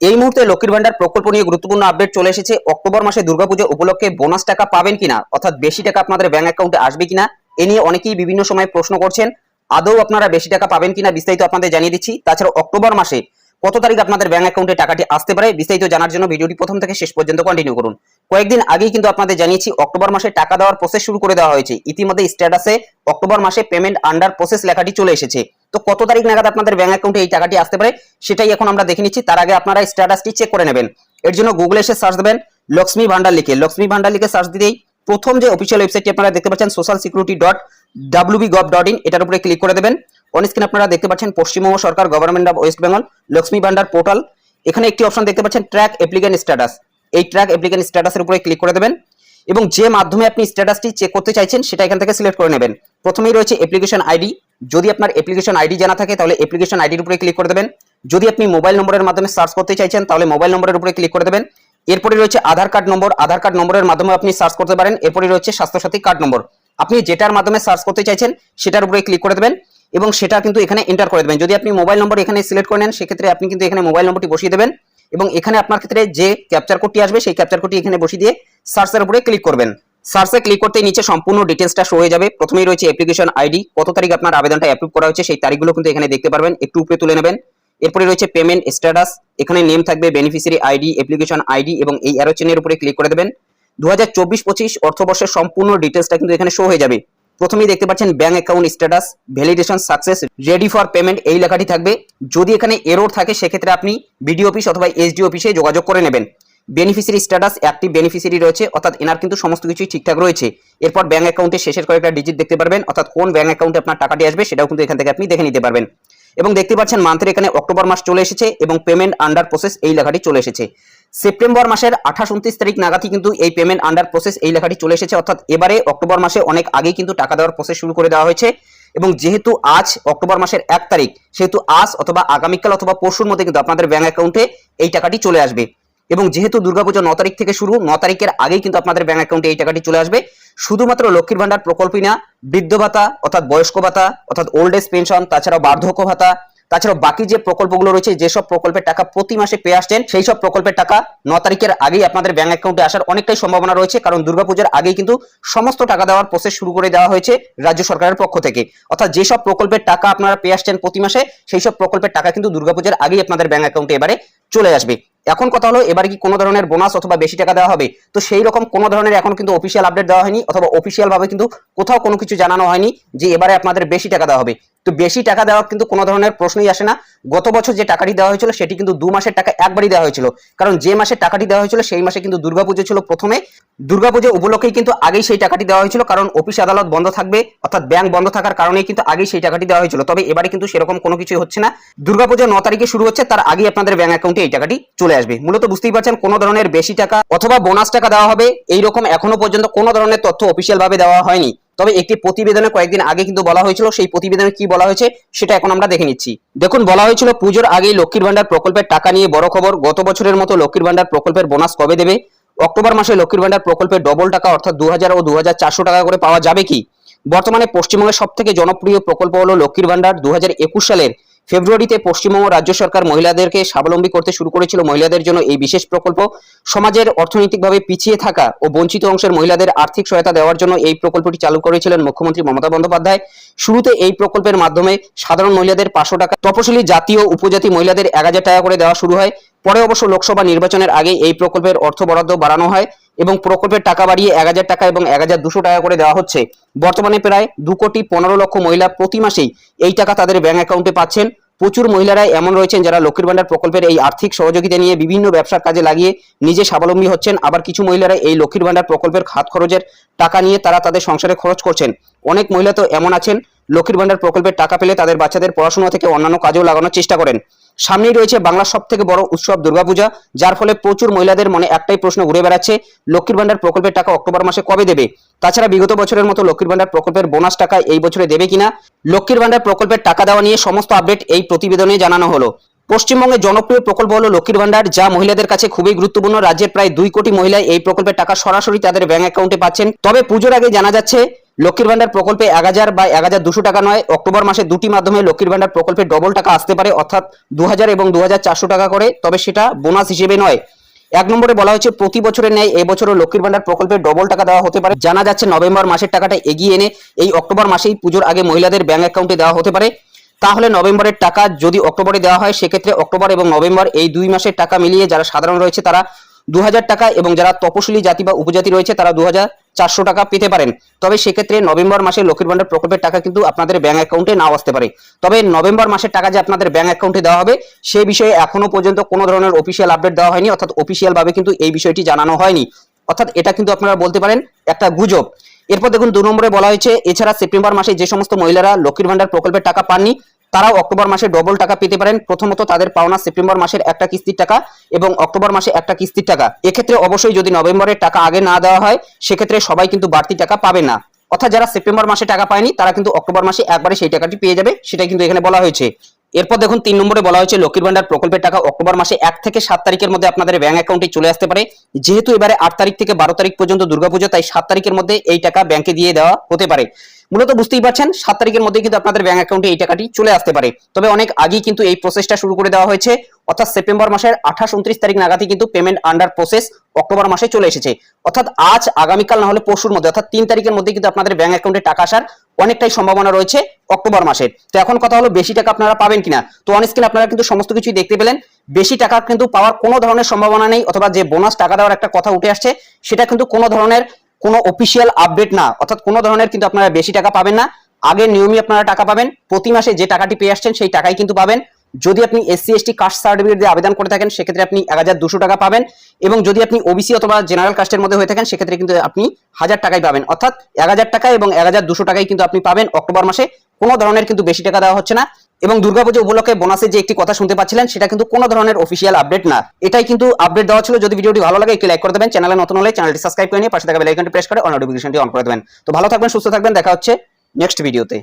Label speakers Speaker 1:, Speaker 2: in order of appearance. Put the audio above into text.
Speaker 1: এই মুহূর্তে লক্ষ্মীর ভান্ডার প্রকল্প নিয়ে গুরুত্বপূর্ণ আপডেট চলে এসেছে। অক্টোবর মাসে দুর্গাপুজো উপলক্ষে বোনাস টাকা পাবেন কিনা, অর্থাৎ বেশি টাকা আপনাদের ব্যাংক অ্যাকাউন্টে আসবে কিনা, এ নিয়ে অনেকেই বিভিন্ন সময় প্রশ্ন করছেন। আদৌ আপনারা বেশি টাকা পাবেন কিনা বিস্তারিত আপনাদের জানিয়ে দিচ্ছি। তাছাড়া অক্টোবর মাসে কত তারিখ আপনাদের ব্যাংক অ্যাকাউন্টে টাকাটি আসতে পারে, বিস্তারিত জানার জন্য ভিডিওটি প্রথম থেকে শেষ পর্যন্ত কন্টিনিউ করুন। কয়েকদিন আগেই কিন্তু আপনাদের জানিয়েছি, অক্টোবর মাসে টাকা দেওয়ার প্রসেস শুরু করে দেওয়া হয়েছে। ইতিমধ্যে স্ট্যাটাসে অক্টোবর মাসে পেমেন্ট আন্ডার প্রসেস লেখাটি চলে এসেছে। তো কত তারিখ নাগাদ আপনাদের ব্যাংক অ্যাকাউন্টে এই টাকাটি আসতে পারে সেটাই এখন আমরা দেখে নিচ্ছি। তার আগে আপনারা স্ট্যাটাসটি চেক করে নেবেন। এর জন্য গুগলে এসে সার্চ দেবেন লক্ষ্মী ভান্ডার লিখে। লক্ষ্মী ভান্ডার লিখে সার্চ দিলেই প্রথম যে অফিসিয়াল ওয়েবসাইটটি আপনারা দেখতে পাচ্ছেন social security dot WB gov dot in এটার উপরে ক্লিক করে দেবেন। অন স্ক্রিন আপনারা দেখতে পাচ্ছেন পশ্চিমবঙ্গ সরকার government of West Bengal Lakshmi Bhandar portal এখানে একটি অপশন দেখতে পাচ্ছেন ট্র্যাক অ্যাপ্লিকেন্ট স্ট্যাটাস এই ট্র্যাক অ্যাপ্লিকেন্ট স্ট্যাটাসের উপরে ক্লিক করে দেবেন। এবং যে মাধ্যমে আপনি স্ট্যাটাসটি চেক করতে চাইছেন, সেটা এখান থেকে সিলেক্ট করে নেবেন। প্রথমেই রয়েছে অ্যাপ্লিকেশন আইডি যদি আপনার অ্যাপ্লিকেশন আইডি জানা থাকে, তাহলে অ্যাপ্লিকেশন আইডির উপরে ক্লিক করে দেবেন। যদি আপনি মোবাইল নম্বরের মাধ্যমে সার্চ করতে চাইছেন, তাহলে মোবাইল নম্বরের উপরে ক্লিক করে দেবেন। এরপরে রয়েছে আধার কার্ড নম্বর আধার কার্ড নম্বরের মাধ্যমে আপনি সার্চ করতে পারেন। এরপরে রয়েছে স্বাস্থ্যসাথী কার্ড নম্বর আপনি যেটার মাধ্যমে সার্চ করতে চাইছেন, সেটার উপরে ক্লিক করে দেবেন এবং সেটা কিন্তু এখানে এন্টার করে দেবেন। যদি আপনি মোবাইল নম্বর এখানে সিলেক্ট করে নেন, সেক্ষেত্রে আপনি কিন্তু এখানে মোবাইল নম্বরটি বসিয়ে দেবেন। এবং এখানে আপনার ক্ষেত্রে যে ক্যাপচার কোডটি আসবে, সেই ক্যাপচার কোডটি এখানে বসিয়ে দিয়ে সার্চের উপরে ক্লিক করবেন। সার্চে ক্লিক করতে নিচে সম্পূর্ণ ডিটেলসটা শো হয়ে যাবে। প্রথমেই রয়েছে অ্যাপ্লিকেশন আইডি কত তারিখ আপনার আবেদনটা অ্যাপ্রুভ করা হয়েছে সেই তারিখগুলো কিন্তু এখানে দেখতে পারবেন। একটু উপরে তুলে নেবেন। এরপরে রয়েছে পেমেন্ট স্ট্যাটাস এখানে নেম থাকবে বেনিফিসিয়ারি আইডি অ্যাপ্লিকেশন আইডি এবং এই অ্যারো চিহ্নের উপরে ক্লিক করে দেবেন। দু হাজার চব্বিশ পঁচিশ অর্থবর্ষের সম্পূর্ণ ডিটেলসটা কিন্তু এখানে শো হয়ে যাবে। প্রথমেই দেখতে পাচ্ছেন bank account status validation success ready for payment এই লেখাটি থাকবে। যদি এখানে এরর থাকে, সেক্ষেত্রে আপনি বিডিও অফিস অথবা এসডি অফিসে যোগাযোগ করে নেবেন। বেনিফিসিয়ারি স্ট্যাটাস অ্যাক্টিভ বেনিফিসিয়ারি রয়েছে, অর্থাৎ এনার কিন্তু সমস্ত কিছুই ঠিকঠাক রয়েছে। এরপর ব্যাঙ্ক অ্যাকাউন্টে শেষের কয়েকটা ডিজিট দেখতে পারবেন, অর্থাৎ কোন ব্যাঙ্ক অ্যাকাউন্টে আপনার টাকাটি আসবে, সেটাও কিন্তু এখান থেকে আপনি দেখে নিতে পারবেন। এবং দেখতে পাচ্ছেন মান্থের এখানে অক্টোবর মাস চলে এসেছে, এবং পেমেন্ট আন্ডার প্রসেস এই লেখাটি চলে এসেছে। সেপ্টেম্বর মাসের আঠাশ উনত্রিশ তারিখ নাগাদই কিন্তু এই পেমেন্ট আন্ডার প্রসেস এই লেখাটি চলে এসেছে। অর্থাৎ এবারে অক্টোবর মাসে অনেক আগেই কিন্তু টাকা দেওয়ার প্রসেস শুরু করে দেওয়া হয়েছে এবং যেহেতু আজ অক্টোবর মাসের এক তারিখ, সেহেতু আজ অথবা আগামীকাল অথবা পরশুর মধ্যে কিন্তু আপনাদের ব্যাংক অ্যাকাউন্টে এই টাকাটি চলে আসবে। এবং যেহেতু দুর্গাপুজো ন তারিখ থেকে শুরু, ন তারিখের আগেই কিন্তু আপনাদের ব্যাঙ্ক অ্যাকাউন্টে এই টাকাটি চলে আসবে। শুধুমাত্র লক্ষ্মীর ভান্ডার প্রকল্পই না, বৃদ্ধ ভাতা, অর্থাৎ বয়স্ক ভাতা, অর্থাৎ ওল্ড এজ পেনশন তাছাড়াও বার্ধক্য ভাতা তাছাড়াও বাকি যে প্রকল্পগুলো রয়েছে, যেসব প্রকল্পের টাকা প্রতি মাসে পেয়ে আসছেন সেই সব প্রকল্পের টাকা ন তারিখের আগেই আপনাদের ব্যাঙ্ক অ্যাকাউন্টে আসার অনেকটাই সম্ভাবনা রয়েছে। কারণ দুর্গাপূজার আগেই কিন্তু সমস্ত টাকা দেওয়ার প্রসেস শুরু করে দেওয়া হয়েছে রাজ্য সরকারের পক্ষ থেকে। অর্থাৎ যেসব প্রকল্পের টাকা আপনারা পেয়ে আসছেন প্রতি মাসে সেই সব প্রকল্পের টাকা কিন্তু দুর্গাপূজার আগেই আপনাদের ব্যাঙ্ক অ্যাকাউন্টে এবারে চলে আসবে। এখন কথা হলো, এবার কি কোনো ধরনের বোনাস অথবা বেশি টাকা দেওয়া হবে? তো সেই রকম কোনো ধরনের এখন কিন্তু অফিসিয়াল আপডেট দেওয়া হয়নি, অথবা অফিসিয়াল ভাবে কিন্তু কোথাও কোনো কিছু জানানো হয়নি যে এবারে আপনাদের বেশি টাকা দেওয়া হবে। তো বেশি টাকা দেওয়া কিন্তু কোনো ধরনের প্রশ্নই আসে না। গত বছর যে টাকাটি দেওয়া হয়েছিল, সেটি কিন্তু দু মাসের টাকা একবারই দেওয়া হয়েছিল। কারণ যে মাসে টাকাটি দেওয়া হয়েছিল, সেই মাসে কিন্তু দুর্গাপুজো ছিল প্রথমে। দুর্গাপুজো উপলক্ষেই কিন্তু আগেই সেই টাকাটি দেওয়া হয়েছিল, কারণ অফিস আদালত বন্ধ থাকবে, অর্থাৎ ব্যাংক বন্ধ থাকার কারণেই কিন্তু আগেই সেই টাকাটি দেওয়া হয়েছিল। তবে এবারে কিন্তু সেরকম কোনো কিছুই হচ্ছে না। দুর্গাপুজো ন তারিখে শুরু হচ্ছে, তার আগেই আপনাদের ব্যাংক অ্যাকাউন্টে এই টাকাটি চলে আসবে। মূলত বুঝতেই পারছেন কোনো ধরনের বেশি টাকা অথবা বোনাস টাকা দেওয়া হবে। এইরকম এখনও পর্যন্ত কোনো ধরনের তথ্য অফিসিয়াল ভাবে দেওয়া হয়নি। তবে একটি প্রতিবেদনে কয়েকদিন আগে কিন্তু বলা হয়েছিল, সেই প্রতিবেদনে কি বলা হয়েছে সেটা এখন আমরা দেখে নিচ্ছি। দেখুন, বলা হয়েছিল পুজোর আগেই লক্ষ্মীর ভান্ডার প্রকল্পের টাকা নিয়ে বড় খবর। গত বছরের মতো লক্ষ্মীর ভান্ডার প্রকল্পের বোনাস কবে দেবে? অক্টোবর মাসে লক্ষ্মীর ভান্ডার প্রকল্পের ডবল টাকা, অর্থাৎ দু হাজার ও দু হাজার চারশো টাকা করে পাওয়া যাবে কি? বর্তমানে পশ্চিমবঙ্গের সব থেকে জনপ্রিয় প্রকল্প হলো লক্ষ্মীর ভান্ডার দু হাজার একুশ সালের ফেব্রুয়ারিতে পশ্চিমবঙ্গ রাজ্য সরকার মহিলাদেরকে স্বাবলম্বী করতে শুরু করেছিল। মহিলাদের জন্য এই বিশেষ প্রকল্প সমাজের অর্থনৈতিকভাবে পিছিয়ে থাকা ও বঞ্চিত অংশের মহিলাদের আর্থিক সহায়তা দেওয়ার জন্য এই প্রকল্পটি চালু করেছিলেন মুখ্যমন্ত্রী মমতা বন্দ্যোপাধ্যায়। শুরুতে এই প্রকল্পের মাধ্যমে সাধারণ মহিলাদের পাঁচশো টাকা, তপশিলি জাতীয় উপজাতি মহিলাদের এক হাজার টাকা করে দেওয়া শুরু হয়। পরে অবশ্য লোকসভা নির্বাচনের আগে এই প্রকল্পের অর্থ বরাদ্দ বাড়ানো হয়। এবং প্রকল্পের টাকা বাড়িয়ে এক হাজার টাকা এবং এক হাজার দুশো টাকা করে দেওয়া হচ্ছে। বর্তমানে প্রায় দু কোটি পনেরো লক্ষ মহিলা প্রতি মাসেই এই টাকা তাদের ব্যাংক অ্যাকাউন্টে পাচ্ছেন। প্রচুর মহিলারাই এমন রয়েছেন যারা লক্ষ্মীর ভান্ডার প্রকল্পের এই আর্থিক সহযোগিতা নিয়ে বিভিন্ন ব্যবসার কাজে লাগিয়ে নিজে স্বাবলম্বী হচ্ছেন। আবার কিছু মহিলারা এই লক্ষ্মীর ভান্ডার প্রকল্পের খাত খরচের টাকা নিয়ে তারা তাদের সংসারে খরচ করছেন। অনেক মহিলা তো এমন আছেন, লক্ষ্মীর ভান্ডার প্রকল্পের টাকা পেলে তাদের বাচ্চাদের পড়াশোনা থেকে অন্যান্য কাজেও লাগানোর চেষ্টা করেন। সামনেই রয়েছে বাংলার সব থেকে বড় উৎসব দুর্গাপূজা, যার ফলে প্রচুর মহিলাদের মনে একটাই প্রশ্ন ঘুরে বেড়াচ্ছে, লক্ষ্মীর ভান্ডার প্রকল্পের টাকা অক্টোবর মাসে কবে দেবে? তাছাড়া বিগত বছরের মতো লক্ষ্মীর ভান্ডার প্রকল্পের বোনাস টাকা এই বছরে দেবে কিনা? লক্ষ্মীর ভান্ডার প্রকল্পের টাকা দেওয়া নিয়ে সমস্ত আপডেট এই প্রতিবেদনে জানানো হলো। পশ্চিমবঙ্গের জনপ্রিয় প্রকল্প হলো লক্ষ্মীর ভান্ডার যা মহিলাদের কাছে খুবই গুরুত্বপূর্ণ। রাজ্যের প্রায় দুই কোটি মহিলা এই প্রকল্পের টাকা সরাসরি তাদের ব্যাংক অ্যাকাউন্টে পাচ্ছেন। তবে পুজোর আগে জানা যাচ্ছে লক্ষ্মীর ভান্ডার প্রকল্পে এক হাজার বা এক হাজার দুশো টাকা নয়। অক্টোবর মাসে দুটি মাধ্যমে লক্ষ্মীর ভান্ডার প্রকল্পে ডবল টাকা আসতে পারে, অর্থাৎ দু হাজার এবং দু হাজার চারশো টাকা করে, তবে সেটা বোনাস হিসেবে নয়। এক নম্বরে বলা হয়েছে, প্রতি বছরের ন্যায় এবছরও লক্ষ্মীর ভান্ডার প্রকল্পে ডবল টাকা দেওয়া হতে পারে। জানা যাচ্ছে, নভেম্বর মাসের টাকাটা এগিয়ে এনে এই অক্টোবর মাসেই পুজোর আগে মহিলাদের ব্যাংক অ্যাকাউন্টে দেওয়া হতে পারে। তাহলে নভেম্বরের টাকা যদি অক্টোবরে দেওয়া হয়, সেক্ষেত্রে অক্টোবর এবং নভেম্বর এই দুই মাসের টাকা মিলিয়ে যারা সাধারণ রয়েছে, তারা দু হাজার টাকা এবং যারা তপশিলি জাতি বা উপজাতি রয়েছে, তারা দু চারশো টাকা পেতে পারেন। তবে সেক্ষেত্রে নভেম্বর মাসে লক্ষ্মীর ভান্ডার প্রকল্পের টাকা কিন্তু আপনাদের ব্যাংক অ্যাকাউন্টে নাও আসতে পারে। তবে নভেম্বর মাসের টাকা যে আপনাদের ব্যাংক অ্যাকাউন্টে দেওয়া হবে, সে বিষয়ে এখনও পর্যন্ত কোনো ধরনের অফিসিয়াল আপডেট দেওয়া হয়নি, অর্থাৎ অফিসিয়াল ভাবে কিন্তু এই বিষয়টি জানানো হয়নি। অর্থাৎ এটা কিন্তু আপনারা বলতে পারেন একটা গুজব। এরপর দেখুন, দু নম্বরে বলা হয়েছে, এছাড়া সেপ্টেম্বর মাসে যে সমস্ত মহিলারা লক্ষ্মীর ভান্ডার প্রকল্পের টাকা পাননি তারাও অক্টোবর মাসে ডবল টাকা পেতে পারেন। প্রথমত তাদের পাওনা সেপ্টেম্বর মাসের একটা কিস্তির টাকা এবং অক্টোবর মাসে একটা কিস্তির টাকা। এক্ষেত্রে অবশ্যই যদি নভেম্বরের টাকা আগে না দেওয়া হয়, সেক্ষেত্রে সবাই কিন্তু বাড়তি টাকা পাবে না। অর্থাৎ যারা সেপ্টেম্বর মাসে টাকা পায়নি, তারা কিন্তু অক্টোবর মাসে একবারে সেই টাকাটি পেয়ে যাবে সেটা কিন্তু এখানে বলা হয়েছে। এরপর দেখুন, তিন নম্বরে বলা হয়েছে, লক্ষ্মীর ভান্ডার প্রকল্পের টাকা অক্টোবর মাসে এক থেকে সাত তারিখের মধ্যে আপনাদের ব্যাংক অ্যাকাউন্টে চলে আসতে পারে। যেহেতু এবারে আট তারিখ থেকে বারো তারিখ পর্যন্ত দুর্গাপুজো, তাই সাত তারিখের মধ্যে এই টাকা ব্যাংকে দিয়ে দেওয়া হতে পারে। মূলত বুঝতেই পারছেন, সাত তারিখের মধ্যে কিন্তু আপনাদের ব্যাংক অ্যাকাউন্টে এই টাকাটি চলে আসতে পারে। তবে অনেক আগেই কিন্তু এই প্রসেসটা শুরু করে দেওয়া হয়েছে। অর্থাৎ সেপ্টেম্বর মাসের আঠাশ, উনত্রিশ তারিখ নাগাদই কিন্তু পেমেন্ট আন্ডার প্রসেস অক্টোবর মাসে চলে এসেছে। অর্থাৎ আজ, আগামীকাল না হলে পরশুর মধ্যে, অর্থাৎ তিন তারিখের মধ্যে কিন্তু আপনাদের ব্যাংক অ্যাকাউন্টে টাকা আসার অনেকটাই সম্ভাবনা রয়েছে অক্টোবর মাসের। তো এখন কথা হলো, বেশি টাকা আপনারা পাবেন কিনা? তো অন স্ক্রিন আপনারা কিন্তু সমস্ত কিছুই দেখতে পেলেন। বেশি টাকা কিন্তু পাওয়ার কোনো ধরনের সম্ভাবনা নেই, অথবা যে বোনাস টাকা দেওয়ার একটা কথা উঠে আসছে, সেটা কিন্তু কোনো ধরনের কোনো অফিসিয়াল আপডেট না, অর্থাৎ কোনো ধরনের কিন্তু আপনারা বেশি টাকা পাবেন না। আগের নিয়মই আপনারা টাকা পাবেন। প্রতি মাসে যে টাকাটি পেয়ে আসছেন সেই টাকাই কিন্তু পাবেন। যদি আপনি এসসি এসটি কাস্ট সার্টিফিকেট দিয়ে আবেদন করে থাকেন, সেক্ষেত্রে আপনি এক হাজার দুশো টাকা পাবেন। এবং যদি আপনি ওবিসি অথবা জেনারেল কাস্টের মধ্যে হয়ে থাকেন, সেক্ষেত্রে কিন্তু আপনি হাজার টাকাই পাবেন। অর্থাৎ এক হাজার টাকা এবং এক হাজার দুশো টাকাই কিন্তু আপনি পাবেন অক্টোবর মাসে। কোনো ধরনের কিন্তু বেশি টাকা দেওয়া হচ্ছে না। এবং দুর্গাপুজো উপলক্ষে বোনাসের যে একটি কথা শুনতে পাচ্ছিলেন, সেটা কিন্তু কোনো ধরনের অফিসিয়াল আপডেট না। এটাই কিন্তু আপডেট দেওয়া ছিল। যদি ভিডিওটি ভালো লাগে, একটি লাইক করে দেবেন। চ্যানেলে নতুন হলে চ্যানেলটি সাবস্ক্রাইব করে নিয়ে পাশে থাকা বেলাইকনটি প্রেস করে অন নোটিফিকেশনটি অন করে দেবেন। তো ভালো থাকবেন, সুস্থ থাকবেন। দেখা হচ্ছে নেক্সট ভিডিওতে